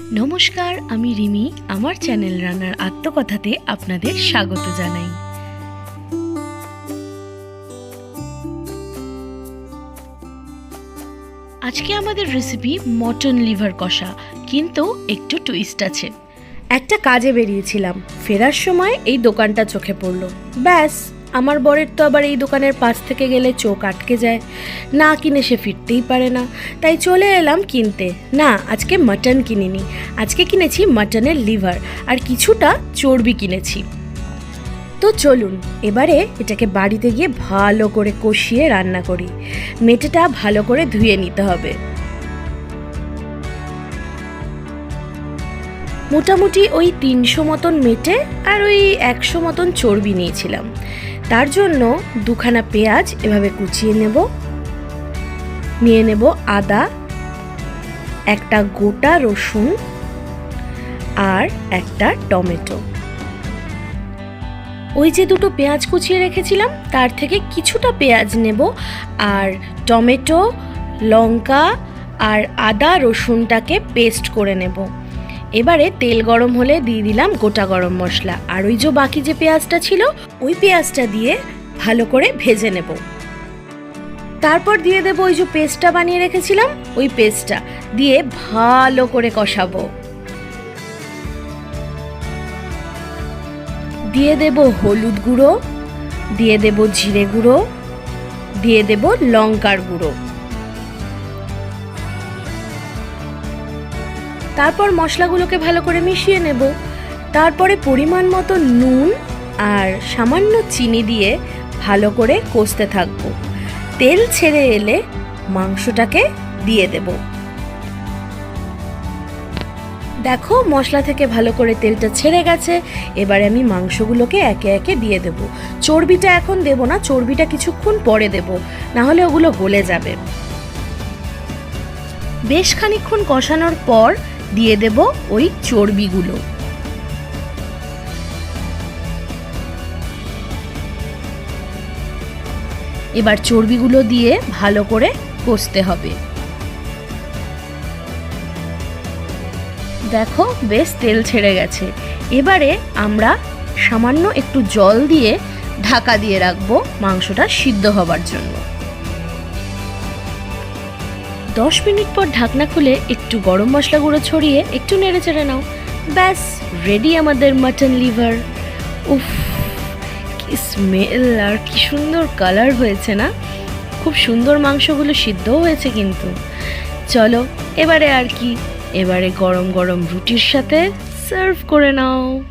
নমস্কার, আমি রিমি, আমার চ্যানেল রান্নার আত্মকথাতে আপনাদের স্বাগত জানাই। আজকে আমাদের রেসিপি মটন লিভার কষা, কিন্তু একটু টুইস্ট আছে। একটা কাজে বেরিয়েছিলাম, ফেরার সময় এই দোকানটা চোখে পড়ল। ব্যাস আমার বরের তো আবার এই দোকানের পাশ থেকে গেলে চোখ আটকে যায়। না কিনে সে ফিরতেই পারে না। তাই চলে এলাম কিনতে। না, আজকে মাটন কিনিনি। আজকে কিনেছি মাটনের লিভার, আর কিছুটা চর্বি কিনেছি। তো চলুন, এবারে এটাকে বাড়িতে গিয়ে ভালো করে কষিয়ে রান্না করি। মেটেটা ভালো করে ধুয়ে নিতে হবে। মোটামুটি ওই তিনশো মতন মেটে আর ওই একশো মতন চর্বি নিয়েছিলাম। তার জন্য দুখানা পেঁয়াজ এভাবে কুচিয়ে নেব। নিয়ে নেব আদা, একটা গোটা রসুন আর একটা টমেটো। ওই যে দুটো পেঁয়াজ কুচিয়ে রেখেছিলাম, তার থেকে কিছুটা পেঁয়াজ নেব আর টমেটো, লঙ্কা আর আদা রসুনটাকে পেস্ট করে নেব। এবারে তেল গরম হলে দিয়ে দিলাম গোটা গরম মশলা। আর ওই যে বাকি যে পেঁয়াজটা ছিল, ওই পেঁয়াজটা দিয়ে ভালো করে ভেজে নেব। তারপর দিয়ে দেবো ওই যে পেস্টটা বানিয়ে রেখেছিলাম, ওই পেস্টটা দিয়ে ভালো করে কষাবো। দিয়ে দেব হলুদ গুঁড়ো, দিয়ে দেব জিরে গুঁড়ো, দিয়ে দেব লঙ্কার গুঁড়ো। তারপর মশলাগুলোকে ভালো করে মিশিয়ে নেব। তারপরে পরিমাণ মতো নুন আর সামান্য চিনি দিয়ে ভালো করে কষতে থাকব। তেল ছেড়ে এলে মাংসটাকে দিয়ে দেবো। দেখো, মশলা থেকে ভালো করে তেলটা ছেড়ে গেছে। এবারে আমি মাংসগুলোকে একে একে দিয়ে দেব। চর্বিটা এখন দেব না, চর্বিটা কিছুক্ষণ পরে দেব। না হলে ওগুলো গলে যাবে। বেশ খানিক্ষণ কষানোর পর দিয়ে দেব ওই চর্বিগুলো। এবার চর্বিগুলো দিয়ে ভালো করে কষতে হবে। দেখো বেশ তেল ছেড়ে গেছে। এবারে আমরা সামান্য একটু জল দিয়ে ঢাকা দিয়ে রাখব মাংসটা সিদ্ধ হবার জন্য। দশ মিনিট পর ঢাকনা খুলে একটু গরম মশলা গুঁড়ো ছড়িয়ে একটু নেড়ে চেড়ে নাও। ব্যাস রেডি আমাদের মাটন লিভার উফ, কি স্মেল আর কি সুন্দর কালার হয়েছে না? খুব সুন্দর মাংসগুলো সিদ্ধও হয়েছে কিন্তু। চলো, এবারে আর কি। এবারে গরম গরম রুটির সাথে সার্ভ করে নাও।